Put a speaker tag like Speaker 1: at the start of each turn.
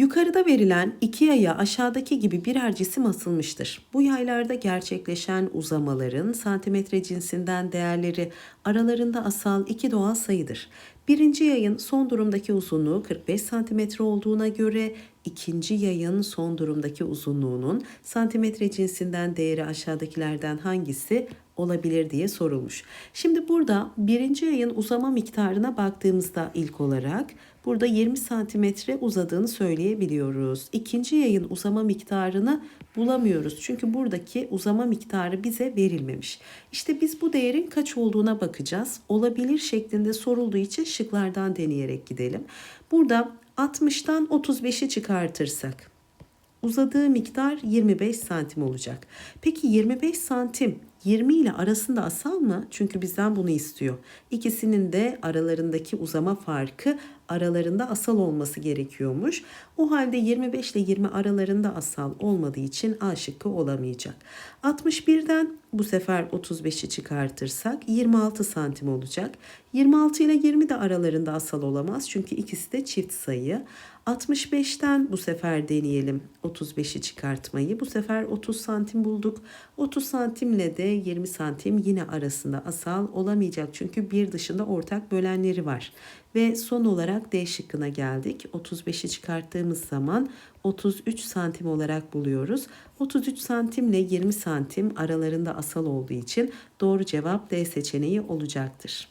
Speaker 1: Yukarıda verilen iki yaya aşağıdaki gibi birer cisim asılmıştır. Bu yaylarda gerçekleşen uzamaların santimetre cinsinden değerleri aralarında asal iki doğal sayıdır. Birinci yayın son durumdaki uzunluğu 45 santimetre olduğuna göre ikinci yayın son durumdaki uzunluğunun santimetre cinsinden değeri aşağıdakilerden hangisi olabilir diye sorulmuş. Şimdi burada birinci yayın uzama miktarına baktığımızda ilk olarak burada 20 santimetre uzadığını söyleyebiliyoruz. İkinci yayın uzama miktarını bulamıyoruz. Çünkü buradaki uzama miktarı bize verilmemiş. İşte biz bu değerin kaç olduğuna bakacağız. Olabilir şeklinde sorulduğu için şıklardan deneyerek gidelim. Burada 60'tan 35'i çıkartırsak uzadığı miktar 25 santim olacak. Peki 25 santim 20 ile arasında asal mı? Çünkü bizden bunu istiyor. İkisinin de aralarındaki uzama farkı aralarında asal olması gerekiyormuş. O halde 25 ile 20 aralarında asal olmadığı için A şıkkı olamayacak. 61'den bu sefer 35'i çıkartırsak 26 santim olacak. 26 ile 20 de aralarında asal olamaz çünkü ikisi de çift sayı. 65'ten bu sefer deneyelim 35'i çıkartmayı. Bu sefer 30 santim bulduk. 30 santimle de 20 santim yine arasında asal olamayacak. Çünkü bir dışında ortak bölenleri var. Ve son olarak D şıkkına geldik. 35'i çıkarttığımız zaman 33 santim olarak buluyoruz. 33 santimle 20 santim aralarında asal olduğu için doğru cevap D seçeneği olacaktır.